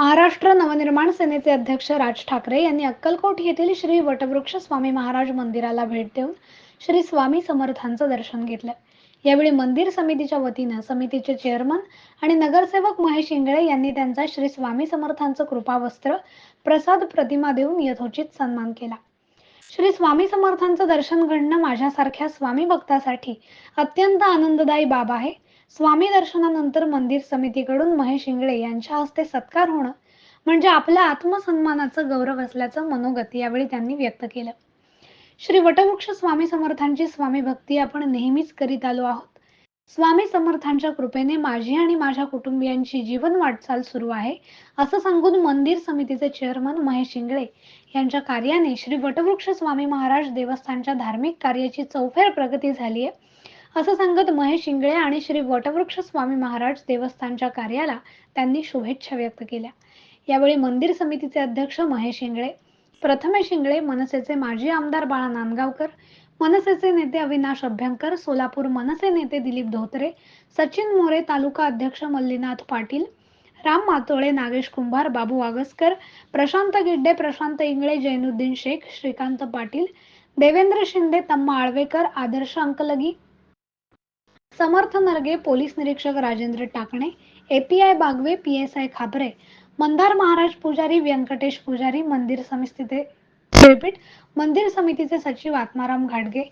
महाराष्ट्र नवनिर्माण सेनेचे अध्यक्ष राज ठाकरे यांनी अक्कलकोट येथील श्री वटवृक्ष स्वामी महाराज मंदिराला भेट देऊन श्री स्वामी समर्थांचं दर्शन घेतलं. यावेळी मंदिर समितीच्या वतीनं समितीचे चेअरमन आणि नगरसेवक महेश इंगळे यांनी त्यांचा श्री स्वामी समर्थांचं कृपावस्त्र प्रसाद प्रतिमा देऊन यथोचित सन्मान केला. श्री स्वामी समर्थांचं दर्शन घडणं माझ्यासारख्या स्वामी भक्तासाठी अत्यंत आनंददायी बाब आहे. स्वामी दर्शनानंतर मंदिर समितीकडून महेश इंगळे यांच्या हस्ते सत्कार होणं म्हणजे आपल्या आत्मसन्मानाचं गौरव असल्याचं मनोगत यावेळी त्यांनी व्यक्त केलं. श्री वटवृक्ष स्वामी समर्थांची स्वामी भक्ती आपण नेहमीच करीत आलो आहोत. स्वामी समर्थांच्या कृपेने माझी आणि माझ्या कुटुंबियांची जीवन वाटचाल सुरू आहे असं सांगून मंदिर समितीचे चेअरमन महेश इंगळे यांच्या कार्याने श्री वटवृक्ष स्वामी महाराज देवस्थानच्या धार्मिक कार्याची चौफेर प्रगती झाली आहे असं सांगत महेश शिंगळे आणि श्री वटवृक्ष स्वामी महाराज देवस्थानच्या कार्याला त्यांनी शुभेच्छा व्यक्त केल्या. यावेळी मंदिर समितीचे अध्यक्ष महेश इंगळे प्रथमेश शिंगळे मनसेचे माजी आमदार बाळा नांदगावकर मनसेचे नेते अविनाश अभ्यंकर सोलापूर मनसे नेते दिलीप धोत्रे सचिन मोरे तालुका अध्यक्ष मल्लीनाथ पाटील राम मातोळे नागेश कुंभार बाबू वागसकर प्रशांत गिड्डे प्रशांत इंगळे जैनुद्दीन शेख श्रीकांत पाटील देवेंद्र शिंदे तम्मा आळवेकर आदर्श अंकलगी समर्थ नरगे पोलीस निरीक्षक Rajendra Takane API Bagwe P S I Khabre Mandar Maharaj Pujari Vyankatesh Pujari मंदिर समितीचे मंदिर समितीचे सचिव आत्माराम घाडगे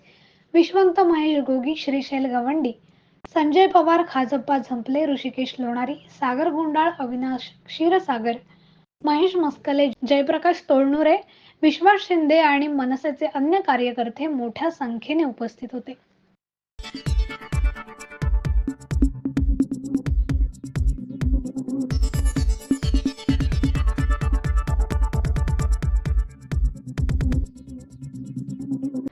विश्वंत महेश गोगी श्रीशैल गवंडी संजय पवार खाजप्पा झंपले ऋषिकेश लोणारी सागर गुंडाळ अविनाश क्षीरसागर महेश मस्कले जयप्रकाश तोळनुरे विश्वास शिंदे आणि मनसेचे अन्य कार्यकर्ते मोठ्या संख्येने उपस्थित होते.